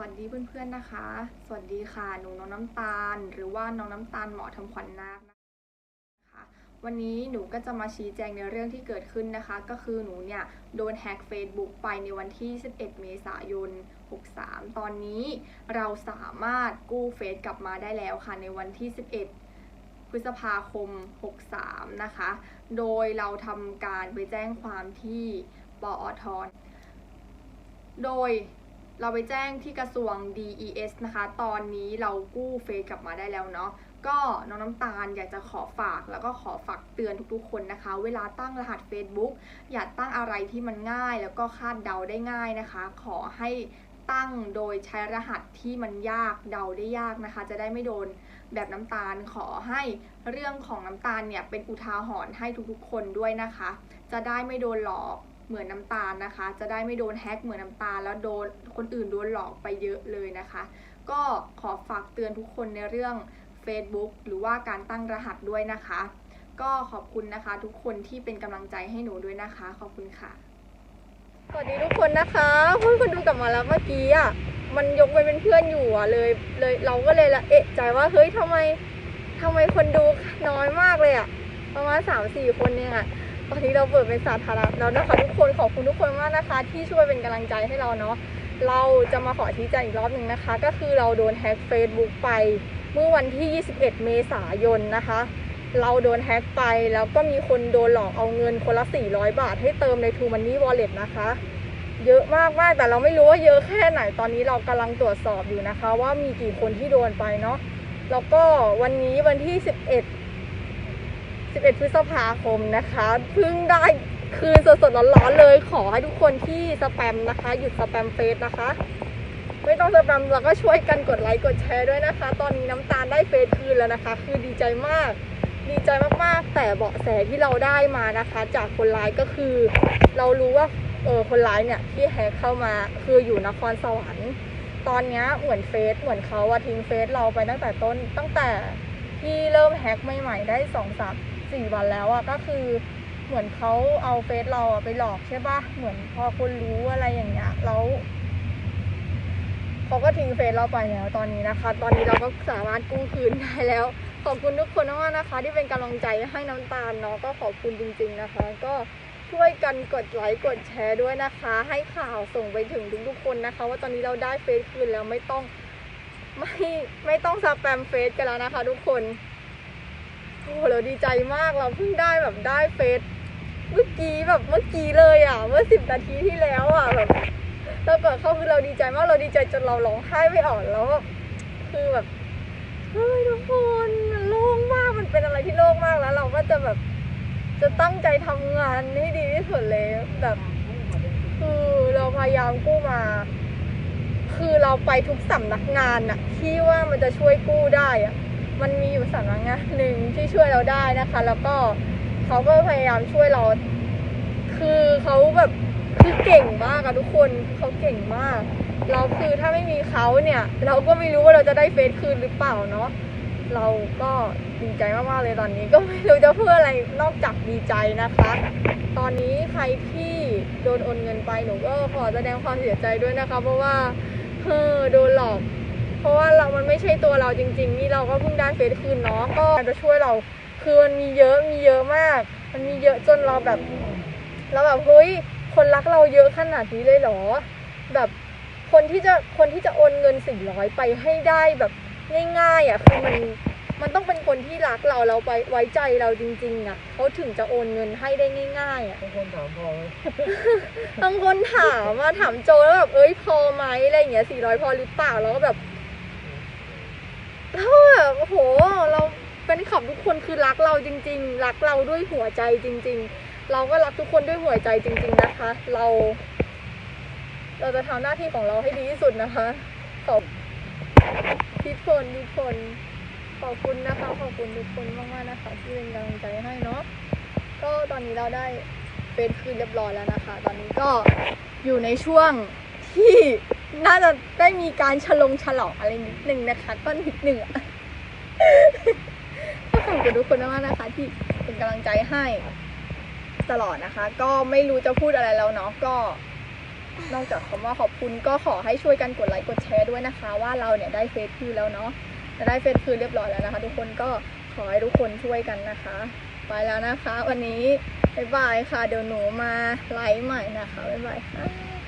วัสดีเพื่อนๆนะคะ สวัสดีค่ะ หนูน้องน้ำตาล หรือว่าน้องน้ำตาลหมอทำขวัญนาคนะคะ วันนี้หนูก็จะมาชี้แจงในเรื่องที่เกิดขึ้นนะคะ ก็คือหนูเนี่ยโดนแฮก Facebook ไปในวันที่ 11 เมษายน 63 ตอนนี้เราสามารถกู้เฟซกลับมาได้แล้วค่ะในวันที่ 11พฤษภาคม 63 นะคะ โดยเราทำการไปแจ้งความที่ปอทโดย เราไปแจ้งที่กระทรวง DES นะคะ ตอนนี้เรากู้เฟซกลับมาได้แล้วเนาะ ก็น้องน้ำตาลอยากจะขอฝากแล้วก็ขอฝากเตือนทุกๆคนนะคะ เวลาตั้งรหัส Facebook อย่าตั้งอะไรที่มันง่ายแล้วก็คาดเดาได้ง่ายนะคะ ขอให้ตั้งโดยใช้รหัสที่มันยากเดาได้ยากนะคะ จะได้ไม่โดนแบบน้ำตาลขอให้เรื่องของน้ำตาลเนี่ยเป็นอุทาหรณ์ให้ทุกๆคนด้วยนะคะ จะได้ไม่โดนหลอก เหมือนน้ำตาลนะคะ จะได้ไม่โดนแฮ็กเหมือนน้ำตาลแล้วโดนคนอื่นโดนหลอกไปเยอะเลยนะคะ ก็ขอฝากเตือนทุกคนในเรื่อง Facebook หรือว่าการตั้งรหัสด้วยนะคะ ก็ขอบคุณนะคะ ทุกคนที่เป็นกำลังใจให้หนูด้วยนะคะ ขอบคุณค่ะสวัสดีทุกคนนะคะเพื่อนคนดูกลับมาแล้วเมื่อกี้อะมันยกไปเป็นเพื่อนอยู่อะเลยเลยเราก็เลยละเอะใจว่าเฮ้ยทำไมทำไมคนดูน้อยมากเลยอะประมาณสามสี่คนเนี่ยอะ ตอนนี้เราเปิดเป็นสาธารณะแล้วนะคะทุกคนขอบคุณทุกคนมากนะคะ ที่ช่วยเป็นกำลังใจให้เราเนาะเราจะมาขอชี้แจงอีกรอบหนึ่งนะคะ ก็คือเราโดนแฮ็ก Facebook ไป เมื่อวันที่ 21 เมษายนนะคะ เราโดนแฮ็กไปแล้วก็มีคนโดนหลอกเอาเงินคนละ 400 บาท ให้เติมใน True Money Wallet นะคะ เยอะมากมากแต่เราไม่รู้ว่าเยอะแค่ไหนตอนนี้เรากำลังตรวจสอบอยู่นะคะ ว่ามีกี่คนที่โดนไปเนาะแล้วก็วันนี้วันที่ 11 11 พฤษภาคมนะคะเพิ่งได้คืนสดๆร้อนๆเลยขอให้ทุกคนที่สแปมนะคะ หยุดสแปมเฟซนะคะ ไม่ต้องสแปมแล้วก็ช่วยกันกดไลค์กดแชร์ด้วยนะคะ ตอนนี้น้ำตาลได้เฟซคืนแล้วนะคะ คือดีใจมาก ดีใจมากๆ แต่เบาะแสที่เราได้มานะคะ จากคนร้ายก็คือ เรารู้ว่าเออคนร้ายเนี่ยที่แฮกเข้ามาคืออยู่นครสวรรค์ ตอนนี้เหมือนเฟซเหมือนเขาอะทิ้งเฟซเราไปตั้งแต่ต้นตั้งแต่ที่เริ่มแฮกใหม่ๆได้สองสาม สี่วันแล้วอะก็คือเหมือนเขาเอาเฟซเราอะไปหลอกใช่ปะเหมือนพอคนรู้อะไรอย่างเงี้ยแล้วเขาก็ทิ้งเฟซเราไปแล้วตอนนี้นะคะ ตอนนี้เราก็สามารถกู้คืนได้แล้ว ขอบคุณทุกคนมากนะคะ ที่เป็นกำลังใจให้น้ำตาลเนาะก็ขอบคุณจริง ๆนะคะ ก็ช่วยกันกดไลค์กดแชร์ด้วยนะคะ ให้ข่าวส่งไปถึงทุกๆคนนะคะ ว่าตอนนี้เราได้เฟซคืนแล้วไม่ต้องไม่ไม่ต้องสแปมเฟซกันแล้วนะคะ ทุกคน โหเราดีใจมากเราเพิ่งได้แบบได้เฟซเมื่อกี้แบบเมื่อกี้เลยอะ เมื่อสิบนาทีที่แล้วอะแบบเราเกิดเข้าคือเราดีใจมากเราดีใจจนเราร้องไห้ไม่ออกแล้วก็คือแบบเฮ้ยทุกคนมันโล่งมากมันเป็นอะไรที่โล่งมากแล้ว เราก็จะแบบจะตั้งใจทำงานให้ดีที่สุดเลยแบบคือเราพยายามกู้มา คือเราไปทุกสำนักงานอะที่ว่ามันจะช่วยกู้ได้อะ มันมีอยู่สำนักงานหนึ่งที่ช่วยเราได้นะคะ แล้วก็เขาก็พยายามช่วยเรา คือเขาแบบคือเก่งมากอะทุกคนเขาเก่งมาก เราคือถ้าไม่มีเขาเนี่ย เราก็ไม่รู้ว่าเราจะได้เฟซคืนหรือเปล่าเนาะเราก็ดีใจมากๆเลยตอนนี้ก็ไม่รู้จะเพูดออะไรนอกจากดีใจนะคะ ตอนนี้ใครที่โดนโอนเงินไปหนูก็ขอแสดงความเสียใจด้วยนะคะ เพราะว่าเฮอโดนหลอก เพราะว่าเรามันไม่ใช่ตัวเราจริง ๆ นี่เราก็เพิ่งได้เฟซคืนเนาะก็จะช่วยเราคือมันมีเยอะมีเยอะมาก มันมีเยอะจนเราแบบเราแบบเฮ้ยคนรักเราเยอะขนาดนี้เลยเหรอ แบบคนที่จะคนที่จะโอนเงินสี่ร้อยไปให้ได้แบบง่ายๆอะคือมันมันต้องเป็นคนที่รักเราเราไปไว้ใจเราจริงๆอะเขาถึงจะโอนเงินให้ได้ง่ายๆอะบางคนถามพอไหมบางคนถามมาถามโจแล้วแบบเอ้ยพอไหมอะไรอย่างเงี้ยสี่ร้อยพอหรือเปล่าแล้วก็แบบแล้วแบบ โอ้โห เราเป็นขับทุกคนคือรักเราจริง ๆ รักเราด้วยหัวใจจริง ๆ เราก็รักทุกคนด้วยหัวใจจริง ๆนะคะ เรา เราจะทำหน้าที่ของเราให้ดีที่สุดนะคะขอบทุกคนทุกคนขอบคุณนะคะขอบคุณทุกคนมากๆนะคะที่เป็นกำลังใจให้เนาะก็ตอนนี้เราได้เฟซคืนเรียบร้อยแล้วนะคะ ตอนนี้ก็อยู่ในช่วงที่น่าจะได้มีการฉลองฉลองอะไรนิดนึงนะคะ ก็นิดนึง ก็ขอบคุณทุกคนมากๆนะคะ ที่เป็นกำลังใจให้ตลอดนะคะ ก็ไม่รู้จะพูดอะไรแล้วเนาะก็ นอกจากคำว่าขอบคุณก็ขอให้ช่วยกันกดไลค์กดแชร์ด้วยนะคะ ว่าเราเนี่ยได้เฟซคืนแล้วเนาะจะได้เฟซคืนเรียบร้อยแล้วนะคะ ทุกคนก็ขอให้ทุกคนช่วยกันนะคะ ไปแล้วนะคะ วันนี้บ๊ายบายค่ะ เดี๋ยวหนูมาไลฟ์ใหม่นะคะบ๊ายบายค่ะ